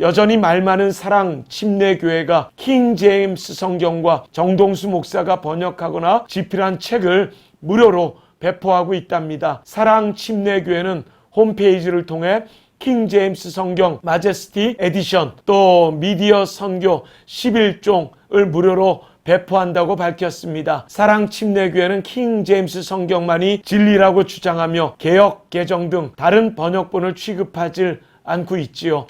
여전히 말 많은 사랑 침례교회가 킹 제임스 성경과 정동수 목사가 번역하거나 집필한 책을 무료로 배포하고 있답니다. 사랑 침례교회는 홈페이지를 통해 킹 제임스 성경 마제스티 에디션 또 미디어 선교 11종을 무료로 배포한다고 밝혔습니다. 사랑 침례교회는 킹 제임스 성경만이 진리라고 주장하며 개혁 개정 등 다른 번역본을 취급하지 않고 있지요.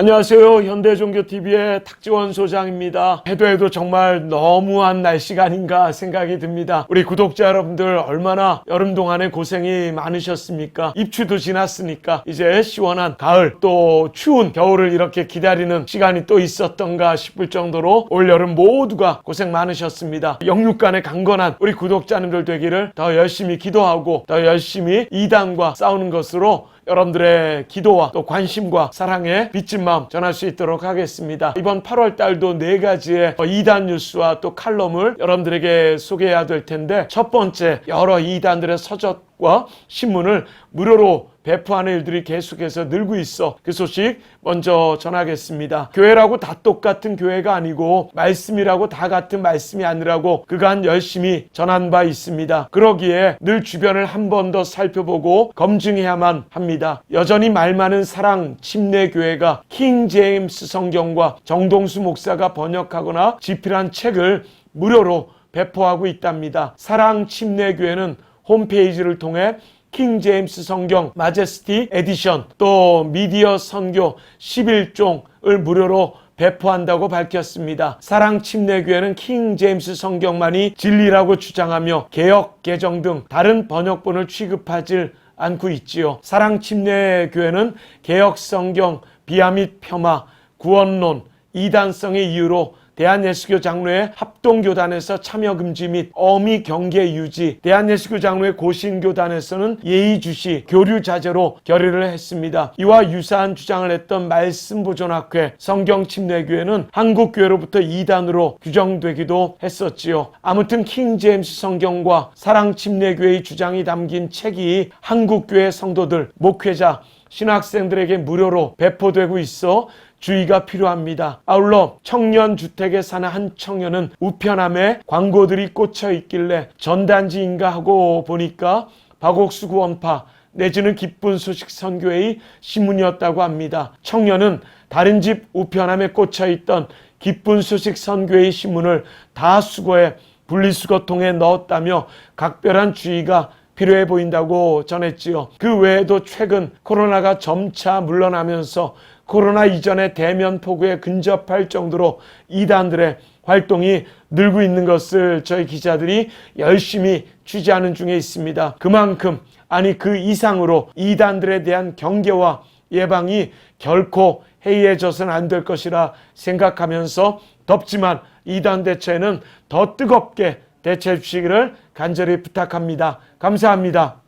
안녕하세요. 현대종교TV의 탁지원 소장입니다. 해도 해도 정말 너무한 날씨가 아닌가 생각이 듭니다. 우리 구독자 여러분들 얼마나 여름 동안에 고생이 많으셨습니까? 입추도 지났으니까 이제 시원한 가을 또 추운 겨울을 이렇게 기다리는 시간이 또 있었던가 싶을 정도로 올 여름 모두가 고생 많으셨습니다. 영육간에 강건한 우리 구독자님들 되기를 더 열심히 기도하고 더 열심히 이단과 싸우는 것으로 여러분들의 기도와 또 관심과 사랑에 빚진 마음 전할 수 있도록 하겠습니다. 이번 8월 달도 네 가지의 이단 뉴스와 또 칼럼을 여러분들에게 소개해야 될 텐데 첫 번째 여러 이단들의 서적 과 신문을 무료로 배포하는 일들이 계속해서 늘고 있어 그 소식 먼저 전하겠습니다. 교회라고 다 똑같은 교회가 아니고 말씀이라고 다 같은 말씀이 아니라고 그간 열심히 전한 바 있습니다. 그러기에 늘 주변을 한 번 더 살펴보고 검증해야만 합니다. 여전히 말 많은 사랑 침례 교회가 킹 제임스 성경과 정동수 목사가 번역하거나 집필한 책을 무료로 배포하고 있답니다. 사랑 침례 교회는 홈페이지를 통해 킹 제임스 성경 마제스티 에디션 또 미디어 선교 11종을 무료로 배포한다고 밝혔습니다. 사랑 침례교회는 킹 제임스 성경만이 진리라고 주장하며 개혁 개정 등 다른 번역본을 취급하지 않고 있지요. 사랑 침례교회는 개혁 성경 비하 및 폄하 구원론 이단성의 이유로 대한예수교 장로회 합동교단에서 참여 금지 및 어미 경계 유지, 대한예수교 장로회 고신교단에서는 예의주시, 교류 자제로 결의를 했습니다. 이와 유사한 주장을 했던 말씀보존학회 성경침례교회는 한국교회로부터 이단으로 규정되기도 했었지요. 아무튼 킹 제임스 성경과 사랑침례교회의 주장이 담긴 책이 한국교회 성도들, 목회자, 신학생들에게 무료로 배포되고 있어 주의가 필요합니다. 아울러 청년 주택에 사는 한 청년은 우편함에 광고들이 꽂혀 있길래 전단지인가 하고 보니까 박옥수 구원파 내지는 기쁜 소식 선교회의 신문이었다고 합니다. 청년은 다른 집 우편함에 꽂혀 있던 기쁜 소식 선교회의 신문을 다 수거해 분리수거통에 넣었다며 각별한 주의가 필요해 보인다고 전했지요. 그 외에도 최근 코로나가 점차 물러나면서 코로나 이전의 대면 포구에 근접할 정도로 이단들의 활동이 늘고 있는 것을 저희 기자들이 열심히 취재하는 중에 있습니다. 그만큼 아니 그 이상으로 이단들에 대한 경계와 예방이 결코 해이해져서는 안 될 것이라 생각하면서 덥지만 이단 대체는 더 뜨겁게 대체해 주시기를 간절히 부탁합니다. 감사합니다.